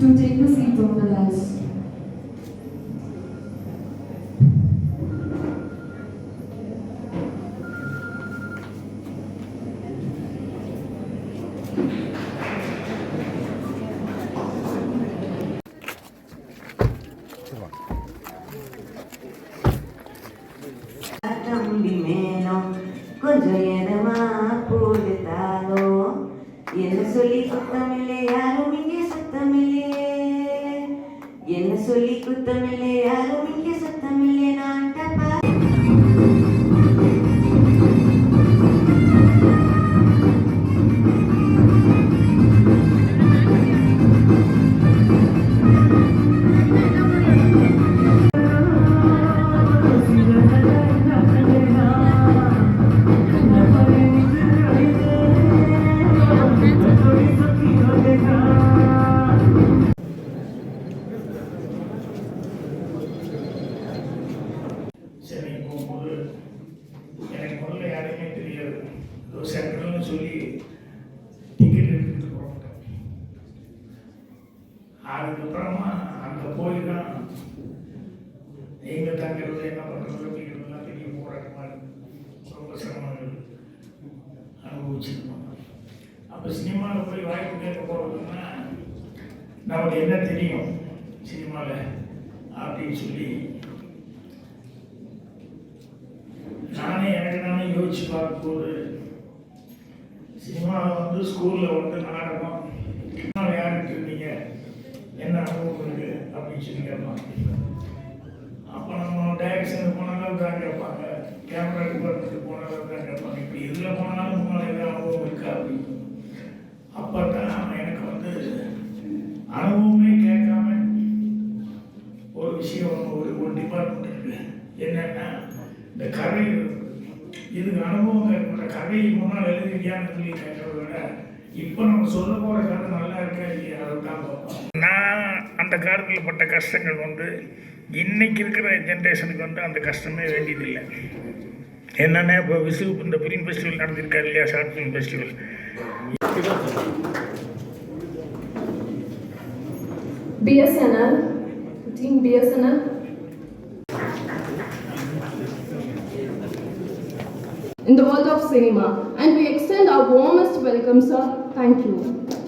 to take the seat on the dais. தம்பி மேலும் கொஞ்சம் எனமா போடுதாலோ என்ன சொல்லி குத்தமில்லை யாரும் இங்கே சத்தமில்லையே என்ன சொல்லி குத்தமில்லை யாரும் இங்கே சுத்தமில்லை. நான் டப்பா சொல்லி டிக்கெட் எடுத்துட்டு போனாங்க அதுக்கப்புறமா அங்கே போய் தான் எங்கே தங்கிறது என்ன பண்ணுறது அப்படிங்கிறதுலாம் பெரிய போராட்டமாக இருக்கு ரொம்ப சிரமங்கள் அனுபவிச்சிருக்கோம். அப்போ சினிமாவில் போய் வாய்ப்பு கேட்க போறதுன்னா நமக்கு என்ன தெரியும் சினிமாவில் அப்படின்னு சொல்லி நானே எனக்கு நானே யோசிச்சு பார்க்கும்போது சினிமாவில் வந்து ஸ்கூலில் வந்து நாடகம் சினிமாவில் யாருக்கு இருந்தீங்க என்ன அனுபவம் இருக்கு? அப்படின்னு சொல்லி கேட்பாங்க. அப்போ நம்ம டைரக்ஷனுக்கு போனாலும் தான் கேட்பாங்க. கேமரா டிபார்ட்மெண்ட்டுக்கு போனாலும் தான் கேட்பாங்க. இப்போ இதில் போனாலும் முன்னாடி எதாவது அனுபவம் இருக்கா அப்படின்னு. அப்போ தான் எனக்கு வந்து அனுபவமே கேட்காம ஒரு விஷயம் ஒரு ஒரு டிபார்ட்மெண்ட் இருக்கு. என்னென்னா இந்த கதை இதுக்கு அனுபவம் கேட்கப்பட்ட கதையை முன்னால் எழுதிருக்கியான்னு சொல்லி கேட்கறத விட இப்போ நம்ம சொல்ல போகிற கதை நல்லா இருக்கா இல்லையா? அதை தான் பார்ப்போம். நான் அந்த காலத்தில் பட்ட கஷ்டங்கள் வந்து இன்னைக்கு இருக்கிற ஜென்ரேஷனுக்கு வந்து அந்த கஷ்டமே வேண்டியதில்லை. என்னென்ன இப்போ விசு இந்த ஃபிலிம் ஃபெஸ்டிவல் நடந்திருக்காரு இல்லையா? Short film festival BSNL, Team BSNL. In the world of cinema, and we extend our warmest welcome, sir. Thank you.